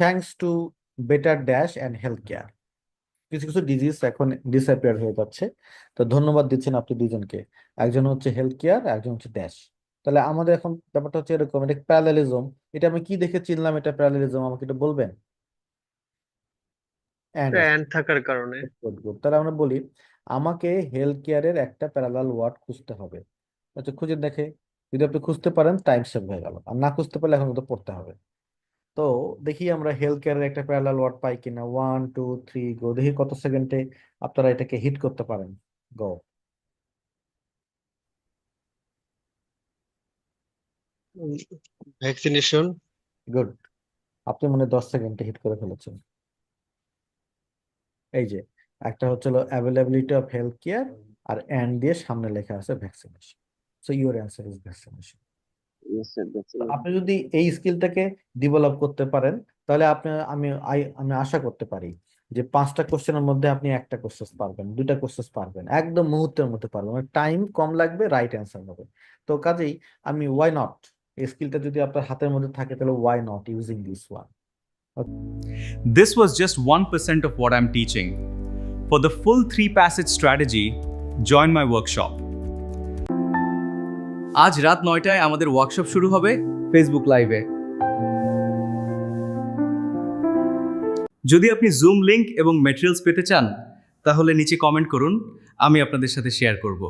Thanks to better dash and health care কিছু কিছু disease এখন ডিসঅ্যাপিয়ার হয়ে যাচ্ছে। তো ধন্যবাদ দিচ্ছেন আপনি দুজনকে। একজন হচ্ছে হেলথ কেয়ার একজন হচ্ছে ড্যাশ তাহলে আমাদের এখন ব্যাপারটা হচ্ছে এরকম এটা প্যারালেলিজম এটা আমি কি দেখে চিনলাম এটা প্যারালেলিজম আমাকে এটা বলবেন? থাকার কারণে। তাহলে আমরা বলি আমাকে হেলথ কেয়ারের একটা প্যারালাল ওয়ার্ড খুঁজতে হবে। আচ্ছা খুঁজে দেখে। যদি আপনি খুঁজতে পারেন টাইম সেভ হয়ে গেল। আর না খুঁজতে পারলে এখন পড়তে হবে। তো দেখি আমরা হেলথ কেয়ারের একটা প্যারালাল ওয়ার্ড পাই কিনা। ওয়ান টু থ্রি গো দেখি কত সেকেন্ডে আপনারা এটাকে হিট করতে পারেন। গো ভ্যাকসিনেশন গুড আপনি মনে দশ সেকেন্ডে হিট করে ফেলেছেন। এই যে একটা হচ্ছে অ্যাভেলেবিলিটি অফ হেলথ কেয়ার আর অ্যান্ড দিয়ে সামনে লেখা আছে vaccination so your answer is vaccination আপনি যদি এই স্কিলটাকে ডেভেলপ করতে পারেন তাহলে আপনি আমি আমি আশা করতে পারি যে পাঁচটা কোশ্চেনের মধ্যে আপনি একটা কোশ্চেন পারবেন দুইটা কোশ্চেন পারবেন একদম মুহূর্তের মধ্যে পারবেন। মানে টাইম কম লাগবে রাইট অ্যান্সার হবে। তো কাজেই আমি ওয়াই নট এই স্কিলটা যদি আপনার হাতের মধ্যে থাকে তাহলে why not using this one This was just 1% of what I'm teaching. For the full three passage strategy, join my workshop. আজ রাত নয়টায় আমাদের ওয়ার্কশপ শুরু হবে ফেসবুক লাইভে যদি আপনি জুম লিঙ্ক এবং ম্যাটেরিয়ালস পেতে চান, তাহলে নিচে কমেন্ট করুন, আমি আপনাদের সাথে শেয়ার করব।